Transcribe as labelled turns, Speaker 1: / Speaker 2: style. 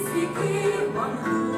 Speaker 1: світи, вона.